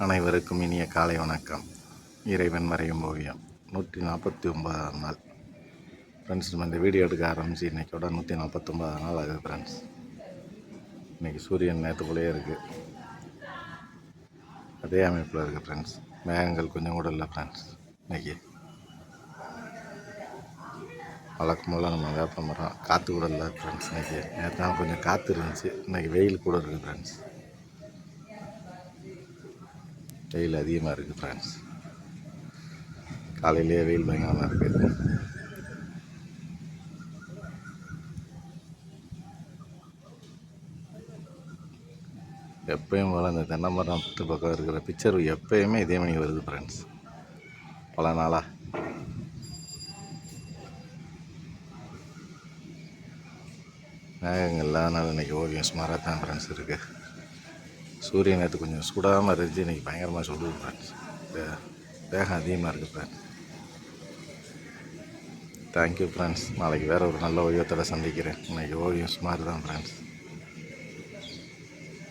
அனைவருக்கும் இனிய காலை வணக்கம். இறைவன் மறையும் ஓவியம் நூற்றி நாற்பத்தி ஒன்பதாம் நாள். ஃப்ரெண்ட்ஸ் நம்ம இந்த வீடியோ எடுக்க ஆரம்பிச்சு இன்றைக்கோட நூற்றி நாற்பத்தொம்பதாம் நாள் ஆகுது ஃப்ரெண்ட்ஸ் இன்றைக்கி சூரியன் நேற்றுக்குள்ளேயே இருக்குது அதே அமைப்பில் இருக்குது ஃப்ரெண்ட்ஸ் மேகங்கள் கொஞ்சம் கூட இல்லை ஃப்ரெண்ட்ஸ் இன்றைக்கி வழக்கமெல்லாம் நம்ம வேப்ப மரம் காற்று கூட இல்லை ஃப்ரெண்ட்ஸ் இன்றைக்கி நேற்று தான் கொஞ்சம் காற்று இருந்துச்சு. இன்றைக்கி வெயில் கூட இருக்குது ஃப்ரெண்ட்ஸ் வெயில் அதிகமாக இருக்குது ஃப்ரெண்ட்ஸ் காலையிலேயே வெயில் பயங்கரமாக இருக்குது எப்பயும் போல் அந்த தென்னை மரம் பக்கம் இருக்கிற பிக்சர் எப்பயுமே இதே மணி வருது ஃப்ரெண்ட்ஸ் பல நாளாக மேகங்கள் இல்லாதனால இன்றைக்கி ஓவியம் சுமாராக தான் ஃப்ரெண்ட்ஸ் இருக்குது சூரியன் நேற்று கொஞ்சம் சுடாமல் இருந்துச்சு. இன்றைக்கி பயங்கரமாக சுடுது ஃப்ரெண்ட்ஸ் வேகம் அதிகமாக இருக்குது ஃப்ரெண்ட்ஸ் தேங்க்யூ ஃப்ரெண்ட்ஸ் நாளைக்கு வேறு ஒரு நல்ல ஓவியத்தோட சந்திக்கிறேன். இன்றைக்கி ஓவியம் சுமார் தான் ஃப்ரெண்ட்ஸ்